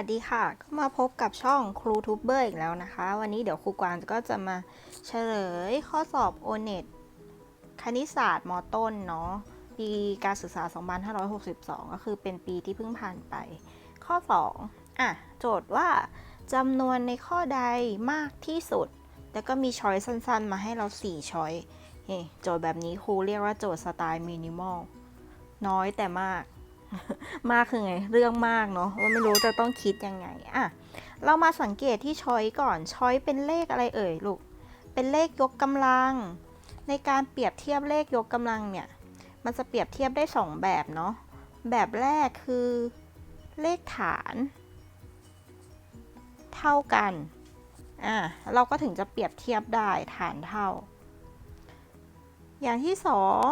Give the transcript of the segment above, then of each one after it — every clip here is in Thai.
วัสดีค่ะ ก็มาพบกับช่องครูทูบเบอร์อีกแล้วนะคะ วันนี้เดี๋ยวครูกวางก็จะมาเฉลยข้อสอบโอเน็ตคณิตศาสตร์มต้นเนาะปีการศึกษา 2562 ก็คือเป็นปีที่เพิ่งผ่านไป ข้อ 2 อะ โจทย์ว่าจำนวนในข้อใดมากที่สุด แล้วก็มีช้อยสั้นๆ มาให้เรา 4 ช้อยเฮ้โจทย์แบบนี้ครูเรียกว่าโจทย์สไตล์มินิมอลน้อยแต่มาก มากคือไง เรื่องมากเนาะว่าไม่รู้จะต้องคิดยังไงอะเรามาสังเกตที่ช้อยก่อนช้อยเป็นเลขอะไรเอ่ยลูก เป็นเลขยกกำลัง ในการเปรียบเทียบเลขยกกำลังเนี่ย มันจะเปรียบเทียบได้ 2 แบบเนาะแบบแรกคือเลขฐาน เท่ากันอะเราก็ถึงจะเปรียบเทียบได้ฐานเท่า อย่างที่สอง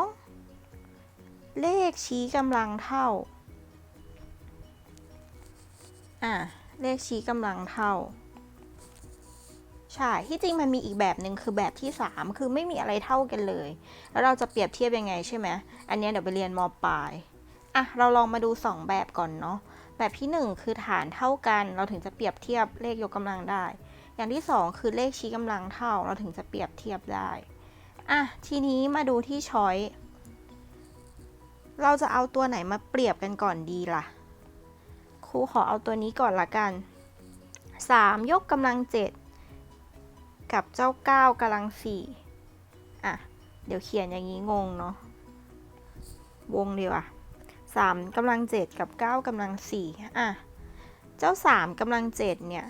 เลขชี้กำลังเท่า อะ เลขชี้กำลังเท่า ใช่ ที่จริงมันมีอีกแบบหนึ่งคือแบบที่ 3 คือไม่มีอะไรเท่ากันเลย แล้วเราจะเปรียบเทียบยังไงใช่ไหม อันเนี้ยเดี๋ยวไปเรียนมปลาย อะ เราลองมาดู 2 แบบก่อนเนาะ แบบที่ 1 คือฐานเท่ากัน เราถึงจะเปรียบเทียบเลขยกกำลังได้ อย่างที่ 2 คือเลขชี้กำลังเท่า เราถึงจะเปรียบเทียบได้ อะ ทีนี้มาดูที่ช้อย เราจะเอาตัวไหนมาเปรียบกันก่อนดีล่ะ ครูขอเอาตัวนี้ก่อนละกัน 3 ยกกำลัง 7 กับเจ้า 9กำลัง 4 อะ เดี๋ยวเขียนอย่างนี้งงเนาะ วงเดียวอะ3กำลัง 7 กับ 9กำลัง 4 อะ เจ้า 3กำลัง 7 เนี่ย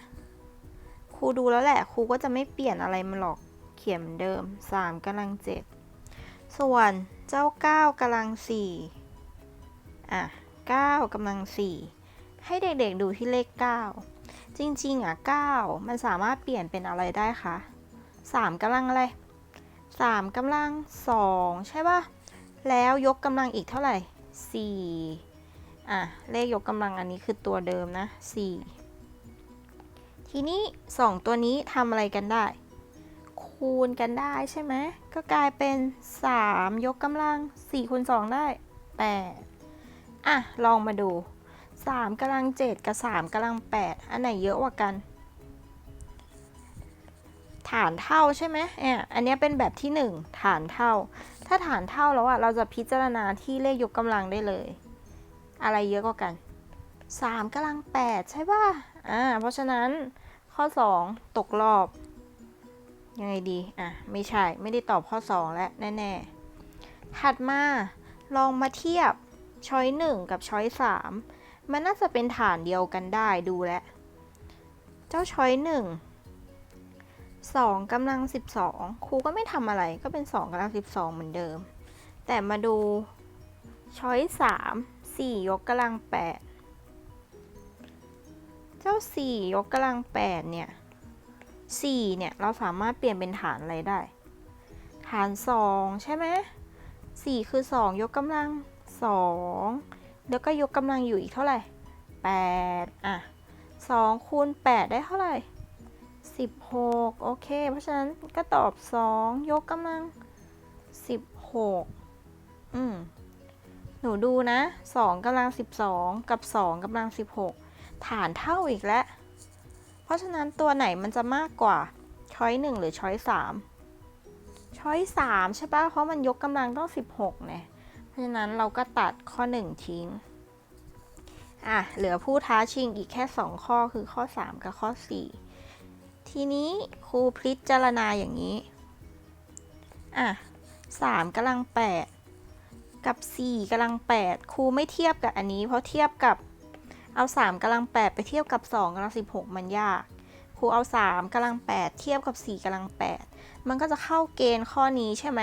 ครูดูแล้วแหละ ครูก็จะไม่เปลี่ยนอะไรมันหรอก เขียนเหมือนเดิม 3กำลัง 7 ส่วนเจ้า 9กำลัง4อะ9กำลัง4ให้เด็กๆดูที่เลข 9 จริงๆ อะ 9 มันสามารถเปลี่ยนเป็นอะไรได้คะ3กำลังอะไร3กำลัง2ใช่ป่ะ แล้วยกกำลังอีกเท่าไหร่ 4 อะ เลขยกกำลังอันนี้คือตัวเดิมนะ 4 ทีนี้ 2 ตัวนี้ทำอะไรกันได้ คูณกันได้ใช่ไหม ก็กลายเป็น 3 ยกกำลัง4คูณ2ได้ 8 อะ ลองมาดู 3กำลัง 7 กับ 3กำลัง 8 อันไหนเยอะกว่ากัน ฐานเท่าใช่ไหมเนี่ยอันนี้เป็นแบบที่ 1 ฐานเท่า ถ้าฐานเท่าแล้วอะ เราจะพิจารณาที่เลขยกกำลังได้เลย อะไรเยอะกว่ากัน 3กำลัง 8 ใช่ป่ะ อ่า เพราะฉะนั้นข้อ 2 ตกรอบ ยังไงดี อะ ไม่ใช่ ไม่ได้ตอบข้อ 2 แล้วแน่ ๆ ถัดมา ลองมาเทียบช้อย1กับช้อย3มันน่าจะเป็นฐานเดียวกันได้ดูแลเจ้าช้อย1 2กำลัง 12 ครูก็ไม่ทำอะไรก็เป็น 2กำลัง 12 เหมือนเดิม แต่มาดูช้อย3 4 ยกกำลัง 8 เจ้า 4 ยกกำลัง 8 เนี่ย 4เนี่ยเราสามารถเปลี่ยนเป็นฐานอะไรได้ ฐาน 2 ใช่ไหม4คือ 2 ยกกำลัง 2 แล้วก็ยกกำลังอยู่อีกเท่าไหร่ 8 อะ 2 คูณ 8 ได้เท่าไหร่ 16 โอเค เพราะฉะนั้นก็ตอบ 2 ยกกำลัง 16 อืมหนูดูนะ 2กำลัง 12 กับ 2กำลัง 16 ฐานเท่าอีกแล้ว เพราะฉะนั้นตัวไหนมันจะมากกว่าช้อย1หรือช้อย3ช้อย3ใช่ปะเพราะมันยกกำลังต้อง 16เนี่ยเพราะฉะนั้นเราก็ตัดข้อ 1 ทิ้งอะเหลือผู้ท้าชิงอีกแค่ 2 ข้อคือข้อ 3 กับข้อ 4 ทีนี้ครูพิจารณาอย่างนี้ อะ3กำลัง 8 กับ 4กำลัง 8 ครูไม่เทียบกับอันนี้ เพราะเทียบกับ เอา 3กำลัง 8 ไปเทียบกับ 2กำลัง 16 มันยาก ครูเอา 3กำลัง 8 เทียบกับ 4กำลัง 8 มันก็จะเข้าเกณฑ์ข้อนี้ใช่ไหม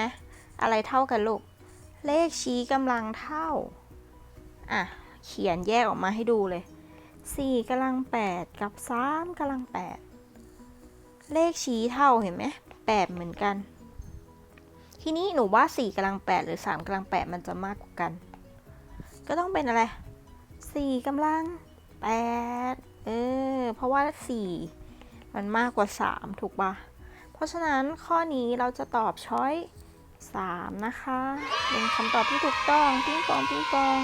อะไรเท่ากันลูก เลขชี้กำลังเท่า อะ เขียนแยกออกมาให้ดูเลย 4กำลัง 8 กับ 3กำลัง 8 เลขชี้เท่าเห็นไหม8เหมือนกัน ทีนี้หนูว่า4กำลัง 8 หรือ3กำลัง 8 มันจะมากกว่ากัน ก็ต้องเป็นอะไร สี่กำลังแปดเออ เพราะว่าสี่มันมากกว่าสามถูกปะเพราะฉะนั้นข้อนี้เราจะตอบช้อยสามนะคะ เป็นคำตอบที่ถูกต้องปิ้งปองปิ้งปอง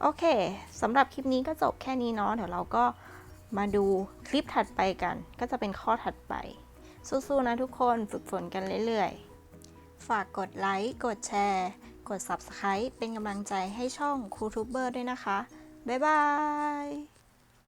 โอเคสำหรับคลิปนี้ก็จบแค่นี้เนาะเดี๋ยวเราก็มาดูคลิปถัดไปกัน ก็จะเป็นข้อถัดไป สู้ๆนะทุกคนฝึกฝนกันเรื่อยๆ ฝากกดไลค์ กดแชร์ กด Subscribe เป็นกำลังใจให้ช่องครูทูบเบอร์ด้วยนะคะ บ๊ายบาย